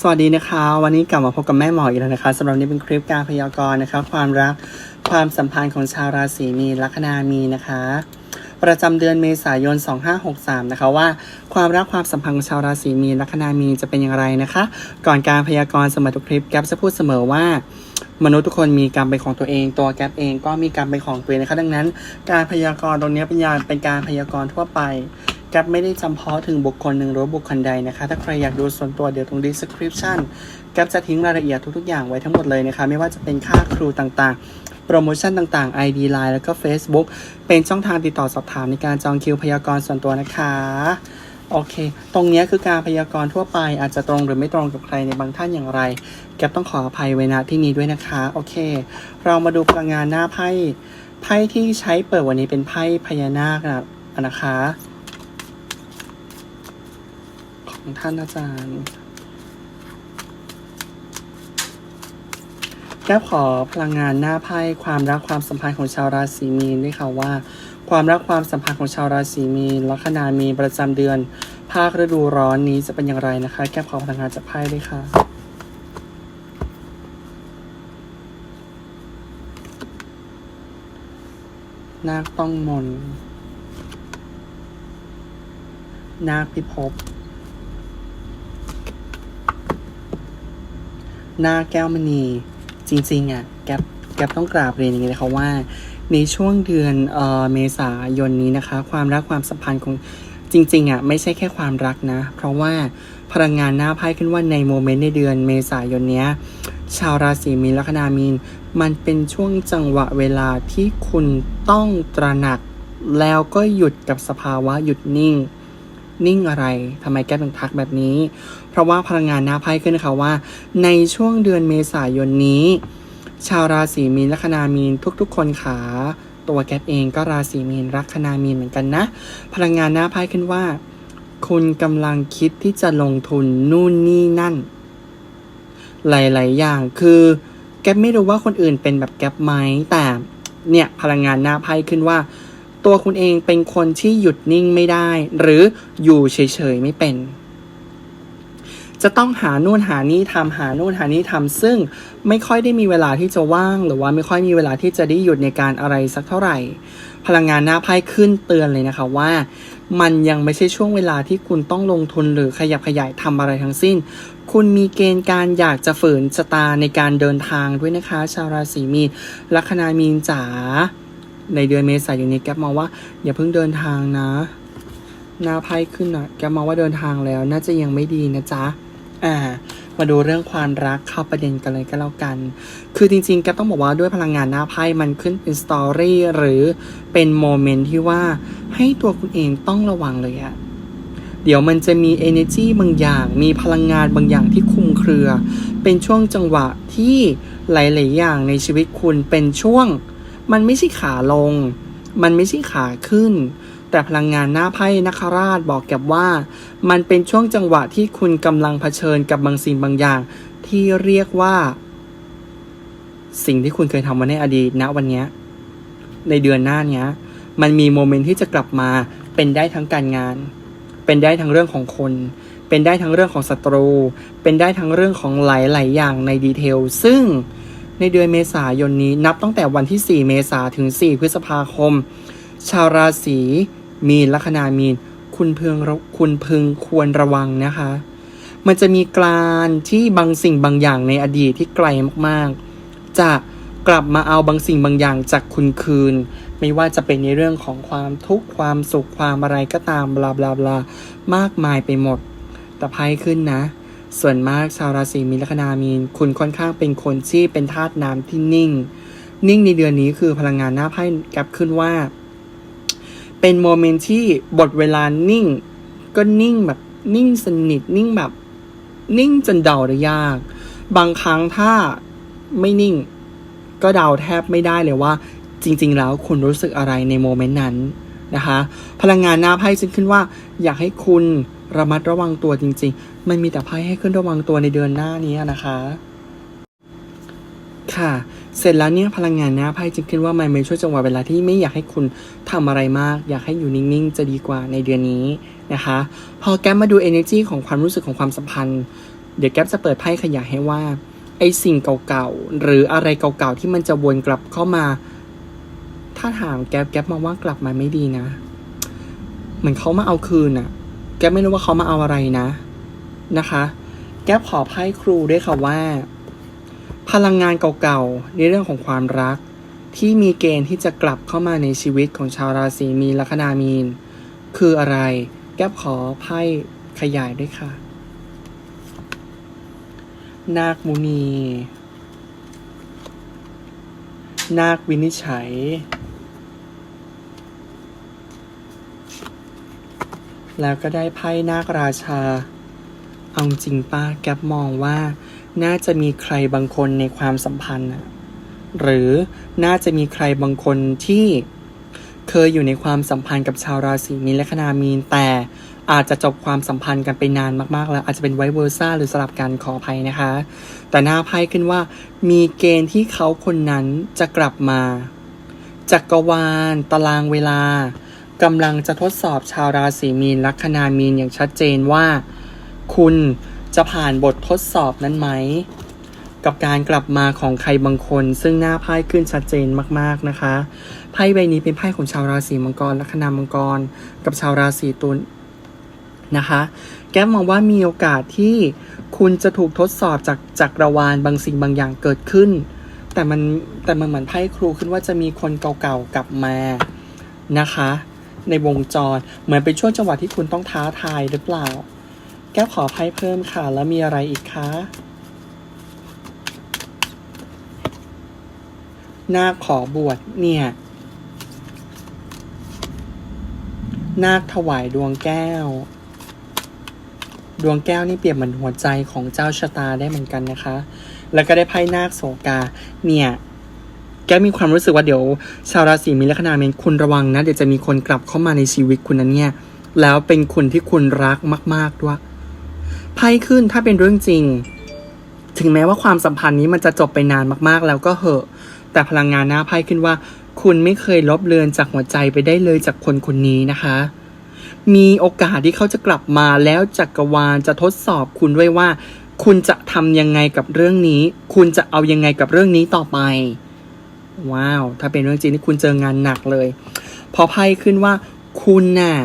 สวัสดีนะคะ วันนี้กลับมาพบกับแม่หมออีกแล้วนะคะสำหรับนี้เป็นคลิปการพยากรณ์นะคะ ความรักความสัมพันธ์ของชาวราศีมีนลัคนามีนะคะ ประจำเดือนเมษายน 2563 นะคะว่า ความรักความสัมพันธ์ของชาวราศีมีนลัคนามีจะเป็นอย่างไรนะคะ ก่อนการพยากรณ์เสมอทุกคลิปแก๊ปจะพูดเสมอว่ามนุษย์ทุกคนมีกรรมเป็นของตัวเอง ตัวแก๊ปเองก็มีกรรมเป็นของตัวเองนะคะดังนั้น การพยากรณ์ตรงนี้เป็นยาเป็นการพยากรณ์ทั่วไป แก๊ปไม่ได้จำเพาะถึงบุคคลหนึ่งหรือบุคคลใดนะคะ ถ้าใครอยากดูส่วนตัวเดี๋ยวตรง description แก๊ปจะทิ้งรายละเอียดทุกๆ อย่างไว้ทั้งหมดเลยนะคะ ไม่ว่าจะเป็นค่าครูต่างๆ โปรโมชั่นต่างๆ ID Line แล้วก็ Facebook เป็นช่องทางติดต่อสอบถามในการจองคิวพยากรณ์ส่วนตัวนะคะโอเค ตรงนี้คือการพยากรณ์ทั่วไปอาจจะตรงหรือไม่ตรงกับใครในบางท่านอย่างไร แกต้องขออภัยไว้ณที่นี้ด้วยนะคะ โอเค เรามาดูพลังงานหน้าไพ่ ไพ่ที่ใช้เปิดวันนี้เป็นไพ่พญานาคนะนะคะ ของท่านอาจารย์แก้วขอพลังงานหน้าไพ่ความรักความสัมพันธ์ของชาวราศีมีนด้วยค่ะว่า ความรักความสัมพันธ์ของชาวราศีมีนลัคนามีประจำเดือน ภาคฤดูร้อนนี้จะเป็นอย่างไรนะคะ แก้วขอพลังงานจากไพ่ด้วยค่ะนาคต้องมน นาคพิภพ หน้าแก้วมณีจริงๆอะแกแกต้องกราบเรียนอย่างนี้เลยค่ะว่า ในช่วงเดือนเออเมษายนนี้นะคะ ความรักความสัมพันธ์ของจริงๆอะไม่ใช่แค่ความรักนะ เพราะว่าพลังงานหน้าไพ่ขึ้นว่าในโมเมนต์ในเดือนเมษายนเนี้ย ชาวราศีมีนลัคนามีน มันเป็นช่วงจังหวะเวลาที่คุณต้องตระหนัก แล้วก็หยุดกับสภาวะหยุดนิ่ง นิ่งอะไรทำไมแก้ถึงทักแบบนี้ เพราะว่าพลังงานหน้าไพ่ขึ้นนะคะว่า ในช่วงเดือนเมษายนนี้ ชาวราศีมีนลัคนามีนทุกๆ คนขาตัวแก๊ปเองก็ราศีมีนลัคนามีนเหมือนกันนะ พลังงานหน้าไพ่ขึ้นว่า คุณกำลังคิดที่จะลงทุนนู่นนี่นั่น หลาย ๆ อย่างคือแก๊ปไม่รู้ว่าคนอื่นเป็นแบบแก๊ปไหมแต่เนี่ยพลังงานหน้าไพ่ขึ้นว่า ตัวคุณเองเป็นคนที่หยุดนิ่งไม่ได้ หรืออยู่เฉยๆไม่เป็น จะต้องหานู่นหานี่ทำหานู่นหานี่ทำซึ่งไม่ค่อยได้มีเวลาที่จะว่าง หรือว่าไม่ค่อยมีเวลาที่จะได้หยุดในการอะไรสักเท่าไหร่ พลังงานหน้าไพ่ขึ้นเตือนเลยนะคะว่า มันยังไม่ใช่ช่วงเวลาที่คุณต้องลงทุนหรือขยับขยายทำอะไรทั้งสิ้น คุณมีเกณฑ์การอยากจะฝืนชะตาในการเดินทางด้วยนะคะ ชาวราศีมีนลัคนามีนจ๋า ในเดือนเมษายนนี้แก๊ปมองว่าอย่าเพิ่งเดินทางนะ หน้าไพ่ขึ้นนะแกมองว่าเดินทางแล้ว น่าจะยังไม่ดีนะจ๊ะอ่ามาดูเรื่องความรักเข้าประเด็นกันเลยก็แล้วกัน คือจริงๆแกต้องบอกว่าด้วยพลังงานหน้าไพ่มันขึ้นเป็นสตอรี่หรือเป็นโมเมนต์ที่ว่าให้ตัวคุณเองต้องระวังเลยอะเดี๋ยวมันจะมี energy บางอย่าง มีพลังงานบางอย่างที่คุมเครือ เป็นช่วงจังหวะที่หลาย ๆ อย่างในชีวิตคุณเป็นช่วง มันไม่ใช่ขาลง มันไม่ใช่ขาขึ้น แต่พลังงานหน้าไพ่นักราชบอกกับว่า มันเป็นช่วงจังหวะที่คุณกำลังเผชิญกับบางสิ่งบางอย่าง ที่เรียกว่า สิ่งที่คุณเคยทำมาในอดีตณวันนี้ในเดือนหน้านี้มันมีโมเมนต์ที่จะกลับมาเป็นได้ทั้งการงาน เป็นได้ทั้งเรื่องของคน เป็นได้ทั้งเรื่องของศัตรู เป็นได้ทั้งเรื่องของหลาย ๆ อย่างในดีเทล ซึ่ง ในเดือนเมษายนนี้นับตั้งแต่วันที่ 4 เมษาถึง 4 พฤษภาคม ชาวราศีมีนลัคนามีน คุณเพึงคุณพึงควรระวังนะคะ มันจะมีการที่บางสิ่งบางอย่างในอดีตที่ไกลมากๆ จะกลับมาเอาบางสิ่งบางอย่างจากคุณคืน ไม่ว่าจะเป็นในเรื่องของความทุกข์ความสุขความอะไรก็ตามบลาบลาบลามากมายไปหมด แต่ไพ่ขึ้นนะ ส่วนมากชาวราศีมีนลัคนามีน คุณค่อนข้างเป็นคนที่เป็นธาตุน้ำที่นิ่ง นิ่งในเดือนนี้คือพลังงานหน้าไพ่กลับขึ้นว่า เป็นโมเมนต์ที่บทเวลานิ่ง ก็นิ่งแบบนิ่งสนิท นิ่งแบบ นิ่งจนเดาได้ยาก บางครั้งถ้าไม่นิ่ง ก็เดาแทบไม่ได้เลยว่า จริง ๆ แล้วคุณรู้สึกอะไรในโมเมนต์นั้นนะคะ พลังงานหน้าไพ่จึงขึ้นว่า อยากให้คุณ ระมัดระวังตัวจริง ๆ มันมีแต่ไพ่ให้ขึ้นระวังตัวในเดือนหน้านี้นะคะ ค่ะ เสร็จแล้วเนี่ยพลังงานหน้าไพ่จึงขึ้นว่ามันเป็นช่วงจังหวะเวลาที่ไม่อยากให้คุณทำอะไรมาก อยากให้อยู่นิ่งๆ จะดีกว่าในเดือนนี้นะคะ พอแกมมาดู energy ของความรู้สึกของความสัมพันธ์ เดี๋ยวแก๊ปจะเปิดไพ่ขยายให้ว่าไอสิ่งเก่าๆ หรืออะไรเก่าๆ ที่มันจะวนกลับเข้ามา ถ้าถามแก๊ปแก๊ปมองว่ากลับมาไม่ดีนะ เหมือนเขามาเอาคืนอะ แกไม่รู้ว่าเขามาเอาอะไรนะนะคะ แกขอไพ่ครูด้วยค่ะว่า พลังงานเก่าๆในเรื่องของความรัก ที่มีเกณฑ์ที่จะกลับเข้ามาในชีวิตของชาวราศีมีนลัคนามีน คืออะไร แกขอไพ่ขยายด้วยค่ะ นาคมุนี นาควินิจฉัย แล้วก็ได้ไพ่นาคราชา เอาจริงป้าแกปมองว่า น่าจะมีใครบางคนในความสัมพันธ์อะหรือน่าจะมีใครบางคนที่เคยอยู่ในความสัมพันธ์กับชาวราศีมีนและคนามีน แต่อาจจะจบความสัมพันธ์กันไปนานมากๆ แล้ว อาจจะเป็นไวเวอร์ซ่าหรือสลับกันขออภัยนะคะ แต่หน้าไพ่ขึ้นว่า มีเกณฑ์ที่เขาคนนั้นจะกลับมาจักรวาลตารางเวลา กำลังจะทดสอบชาวราศีมีนลัคนามีนอย่างชัดเจนว่า คุณจะผ่านบททดสอบนั้นไหม กับการกลับมาของใครบางคน ซึ่งหน้าไพ่ขึ้นชัดเจนมากๆนะคะไพ่ใบนี้เป็นไพ่ของชาวราศีมังกรลัคนามังกร กับชาวราศีตุลนะคะ แก้มมองว่ามีโอกาสที่คุณจะถูกทดสอบจากจักรวาลบางสิ่งบางอย่างเกิดขึ้น แต่มันแต่มันเหมือนไพ่ครูขึ้นว่าจะมีคนเก่าๆกลับมานะคะ ในวงจร เหมือนเป็นช่วงจังหวะที่คุณต้องท้าทายหรือเปล่า แก้วขอไพ่เพิ่มค่ะ แล้วมีอะไรอีกคะนาคขอบวชเนี่ย นาคถวายดวงแก้ว ดวงแก้วนี่เปรียบเหมือนหัวใจของเจ้าชะตาได้เหมือนกันนะคะ แล้วก็ได้ไพ่นาคโศกา เนี่ย แกมีความรู้สึกว่าเดี๋ยว ชาวราศีมีนละคนาเมนคุณระวังนะ เดี๋ยวจะมีคนกลับเข้ามาในชีวิตคุณนั้นเนี่ย แล้วเป็นคนที่คุณรักมาก ๆด้วยไพ่ขึ้นถ้าเป็นเรื่องจริง ถึงแม้ว่าความสัมพันธ์นี้มันจะจบไปนานมากๆ แล้วก็เหอะ แต่พลังงานหน้าไพ่ขึ้นว่า คุณไม่เคยลบเลือนจากหัวใจไปได้เลยจากคนคนนี้นะคะ มีโอกาสที่เขาจะกลับมาแล้วจักรวาลจะทดสอบคุณด้วยว่า คุณจะทำยังไงกับเรื่องนี้ คุณจะเอายังไงกับเรื่องนี้ต่อไป ว้าว ถ้าเป็นเรื่องจริงนี่คุณเจองานหนักเลย พอไพ่ขึ้นว่า คุณน่ะ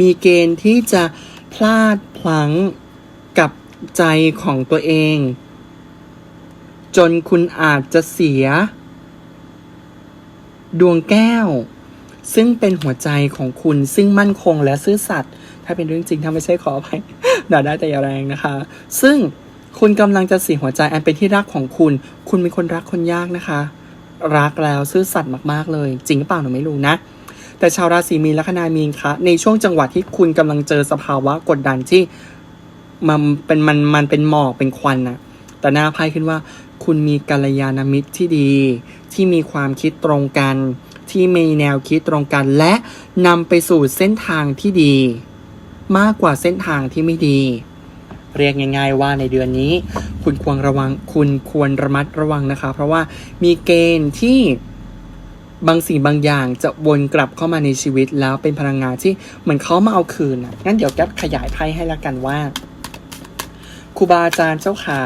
มีเกณฑ์ที่จะพลาดพลั้งกับใจของตัวเอง จนคุณอาจจะเสีย ดวงแก้ว ซึ่งเป็นหัวใจของคุณซึ่งมั่นคงและซื่อสัตย์ถ้าเป็นเรื่องจริงถ้าไม่ใช่ขออภัยด่าได้แต่อย่าแรงนะคะ ซึ่งคุณกำลังจะเสียหัวใจอันเป็นที่รักของคุณ คุณเป็นคนรักคนยากนะคะ รักแล้วซื่อสัตย์มากๆเลย จริงหรือเปล่าหนูไม่รู้นะ แต่ชาวราศีมีนละคนามีนคะในช่วงจังหวะที่คุณกำลังเจอสภาวะกดดันที่มันเป็นมันมันเป็นหมอกเป็นควันน่ะแต่หน้าไพ่ขึ้นว่า คุณมีกัลยาณมิตรที่ดี ที่มีความคิดตรงกัน ที่มีแนวคิดตรงกัน และนำไปสู่เส้นทางที่ดี มากกว่าเส้นทางที่ไม่ดี เรียกง่าย ๆ ว่าในเดือนนี้ คุณควรระวัง คุณควรระมัดระวังนะคะ เพราะว่ามีเกณฑ์ที่บางสิ่งบางอย่างจะวนกลับเข้ามาในชีวิตแล้วเป็นพลังงานที่เหมือนเขามาเอาคืนอะงั้นเดี๋ยวแก๊ปขยายไพ่ให้ละกันว่าครูบาอาจารย์เจ้าขา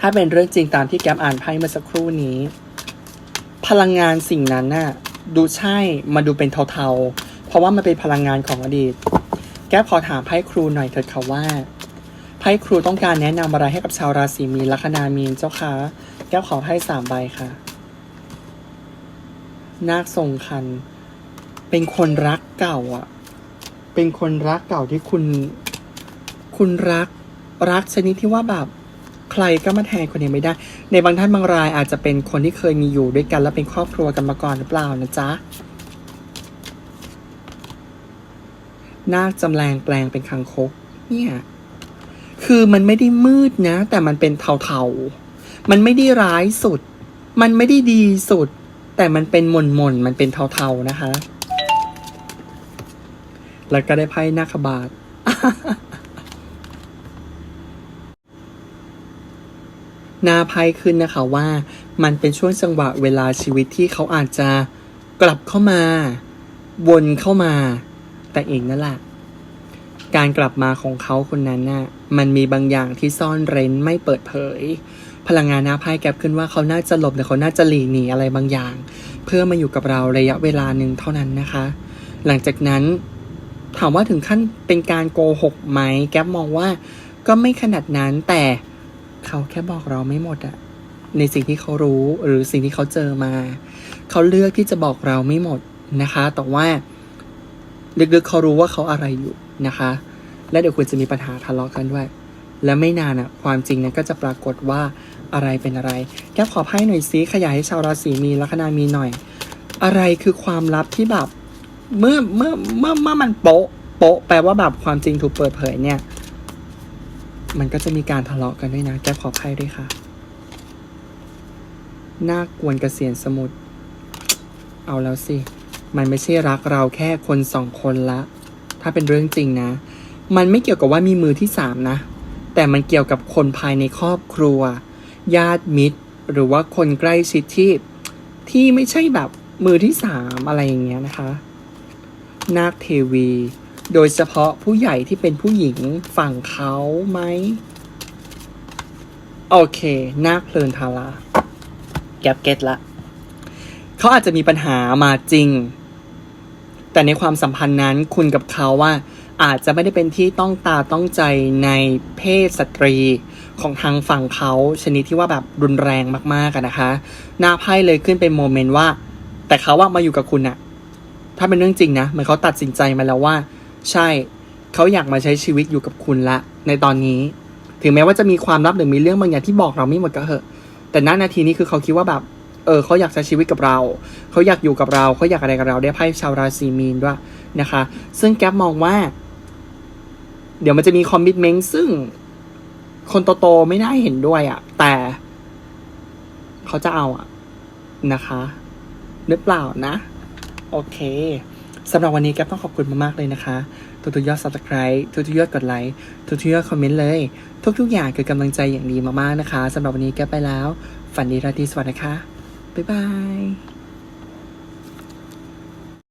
ถ้าเป็นเรื่องจริงตามที่แก๊ปอ่านไพ่เมื่อสักครู่นี้ พลังงานสิ่งนั้นน่ะดูใช่มาดูเป็นเทาๆ เพราะว่ามันเป็นพลังงานของอดีต แก๊ปขอถามไพ่ครูหน่อยเถิดค่ะว่า ไพ่ครูต้องการแนะนำอะไรให้กับชาวราศีมีนลัคนามีนเจ้าคะแก้วขอไพ่สามใบค่ะ นาคทรงคัน เป็นคนรักเก่าอะ เป็นคนรักเก่าที่คุณ คุณรัก รักชนิดที่ว่าแบบใครก็มาแทนคนนี้ไม่ได้ ในบางท่านบางรายอาจจะเป็นคนที่เคยมีอยู่ด้วยกัน และเป็นครอบครัวกันมาก่อนหรือเปล่านะจ๊ะ นาคจำแรงแปลงเป็นคังคกเนี่ย คือมันไม่ได้มืดนะ แต่มันเป็นเทาๆ มันไม่ได้ร้ายสุด มันไม่ได้ดีสุด แต่มันเป็นหม่นมนๆมันเป็นเทาๆนะคะ แล้วก็ได้ไพ่นาคบาทหน้าไพ่ขึ้นนะคะว่ามันเป็นช่วงจังหวะเวลาชีวิตที่เขาอาจจะกลับเข้ามา วนเข้ามา แต่เองนั่นแหละ การกลับมาของเขาคนนั้นน่ะ มันมีบางอย่างที่ซ่อนเร้นไม่เปิดเผย พลังงานหน้าไพ่แกบขึ้นว่าเขาน่าจะหลบหรือเขาน่าจะหลีกหนีอะไรบางอย่าง เพื่อมาอยู่กับเราระยะเวลาหนึ่งเท่านั้นนะคะ หลังจากนั้น ถามว่าถึงขั้นเป็นการโกหกไหมแก๊ปมองว่าก็ไม่ขนาดนั้นแต่เขาแค่บอกเราไม่หมดอะในสิ่งที่เขารู้หรือสิ่งที่เขาเจอมา เขาเลือกที่จะบอกเราไม่หมดนะคะ แต่ว่าลึกๆเขารู้ว่าเขาอะไรอยู่นะคะ และเดี๋ยวคุณจะมีปัญหาทะเลาะกันด้วย และไม่นานอะความจริงนั้นก็จะปรากฏว่าอะไรเป็นอะไรแกขอไพ่หน่อยซิขยายให้ชาวราศีมีลัคนามีหน่อย อะไรคือความลับที่แบบเมื่อเมื่อเมื่อเมื่อมันโป๊ะโป๊ะแปลว่าแบบความจริงถูกเปิดเผยเนี่ย มันก็จะมีการทะเลาะกันด้วยนะแก้ขอไพ่ด้วยค่ะน่ากวนเกษียณสมุทรเอาแล้วสิ มันไม่ใช่รักเราแค่คนสองคนละ ถ้าเป็นเรื่องจริงนะ มันไม่เกี่ยวกับว่ามีมือที่สามนะ แต่มันเกี่ยวกับคนภายในครอบครัว ญาติมิตร หรือว่าคนใกล้ชิดที่ที่ไม่ใช่แบบมือที่สามอะไรอย่างเงี้ยนะคะ นาคเทวี โดยเฉพาะผู้ใหญ่ที่เป็นผู้หญิงฝั่งเขาไหม โอเค นาคเพลินทาราแก็บเก็ตละ เขาอาจจะมีปัญหามาจริง แต่ในความสัมพันธ์นั้นคุณกับเขาว่า อาจจะไม่ได้เป็นที่ต้องตาต้องใจในเพศสตรีของทางฝั่งเขาชนิดที่ว่าแบบรุนแรงมากๆอะนะคะหน้าไพ่เลยขึ้นเป็นโมเมนต์ว่า แต่เขาว่ามาอยู่กับคุณอะถ้าเป็นเรื่องจริงนะเหมือนเขาตัดสินใจมาแล้วว่า ใช่เขาอยากมาใช้ชีวิตอยู่กับคุณละ ในตอนนี้ ถึงแม้ว่าจะมีความลับหรือมีเรื่องบางอย่างที่บอกเราไม่หมดก็เหอะ แต่ณนาทีนี้คือเขาคิดว่าแบบ เออเขาอยากใช้ชีวิตกับเรา เขาอยากอยู่กับเราเขาอยากอะไรกับเราได้ไพ่ชาวราศีมีนด้วยนะคะ ซึ่งแก๊ปมองว่า เดี๋ยวมันจะมีคอมมิชเมนต์ซึ่งคนโตๆไม่ได้เห็นด้วยอะ่ะ แต่เขาจะเอาอะ นะคะหรือเปล่านะ โอเคสำหรับวันนี้แก๊ปต้องขอบคุณมากๆเลยนะคะ ทุกๆยอด subscribe ทุกๆยอดกดไลค์ ทุกๆยอดคอมเมนต์เลย ทุกๆอย่างคือกำลังใจอย่างดีมากๆนะคะสำหรับวันนี้แก๊ปไปแล้ว ฝันดีราตรีสวัสดิ์นะคะ บ๊ายบาย